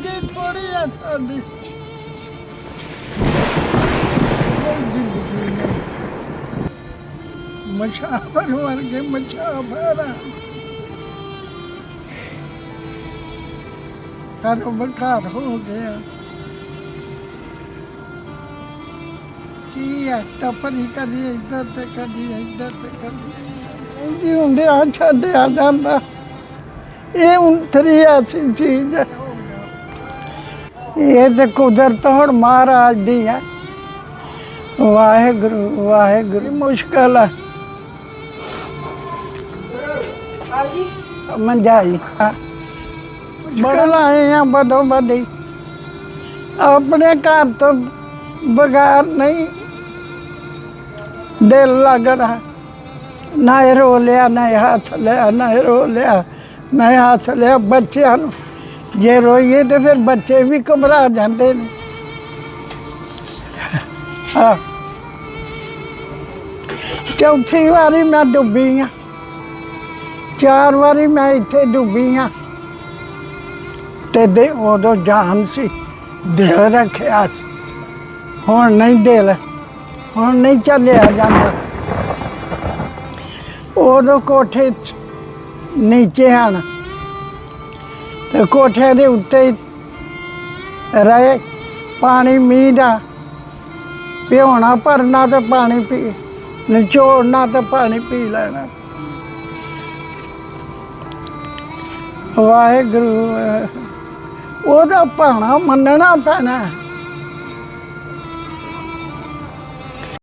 ਜ਼ਿੰਦਗੀ ਥੋੜੀ ਆ ਸਾਡੀ ਕੋਈ ਜ਼ਿੰਦਗੀ ਨਹੀਂ ਮਸ਼ਾਵਰ ਵਰਗੇ ਮਸ਼ਾਵਰ ਆ। ਬਕਾਰ ਹੋ ਗਿਆ। ਕੀ ਹੈ? ਟੱਪਣੀ ਕਦੀ ਇੱਧਰ ਤੇ ਕਦੀ ਇੱਧਰ ਤੇ ਕਦੀ ਇੰਦੀ ਹੁੰਦੇ ਆ, ਛੱਡਿਆ ਜਾਂਦਾ। ਇਹ ਉਂਤਰੀ ਐਸੀ ਚੀਜ਼ ਹੈ। ਇਹ ਤੇ ਕੁਦਰਤ ਹੁਣ ਮਹਾਰਾਜ ਦੀ ਹੈ। ਵਾਹਿਗੁਰੂ ਵਾਹਿਗੁਰੂ ਮੁਸ਼ਕਲ ਹੈ ਮੰਜਾਈ ਬੜਾ ਆਏ ਆ ਬਦੋ ਬਦੀ। ਆਪਣੇ ਘਰ ਤੋਂ ਬਗੈਰ ਨਹੀਂ ਦਿਲ ਲੱਗਦਾ ਨਾ ਇਹ ਰੋ ਲਿਆ ਨਾ ਇਹ ਹੱਸ ਲਿਆ ਨਾ ਇਹ ਰੋ ਲਿਆ ਨਾ ਇਹ ਹੱਸ ਲਿਆ ਬੱਚਿਆਂ ਨੂੰ। ਜੇ ਰੋਈਏ ਤੇ ਫਿਰ ਬੱਚੇ ਵੀ ਘਬਰਾ ਜਾਂਦੇ ਨੇ। ਹਾਂ ਚੌਥੀ ਵਾਰੀ ਮੈਂ ਡੁੱਬੀ ਆ। ਚਾਰ ਵਾਰੀ ਮੈਂ ਇੱਥੇ ਡੁੱਬੀ ਆ। ਤੇ ਦੇ ਉਦੋਂ ਜਾਨ ਸੀ, ਦਿਲ ਰੱਖਿਆ ਸੀ। ਹੁਣ ਨਹੀਂ ਦਿਲ, ਹੁਣ ਨਹੀਂ ਚੱਲਿਆ ਜਾਂਦਾ। ਉਦੋਂ ਕੋਠੇ ਨੀਚੇ ਹਨ। ਤੇ ਕੋਠੇ ਦੇ ਉੱਤੇ ਹੀ ਰਹੇ, ਪਾਣੀ ਮੀਂਹ ਦਾ, ਪਿਉਣਾ ਭਰਨਾ ਤੇ ਪਾਣੀ ਪੀ, ਨਿਚੋੜਨਾ ਤੇ ਪਾਣੀ ਪੀ ਲੈਣਾ। ਵਾਹਿਗੁਰੂ, ਉਹਦਾ ਭਾਣਾ ਮੰਨਣਾ ਪੈਣਾ।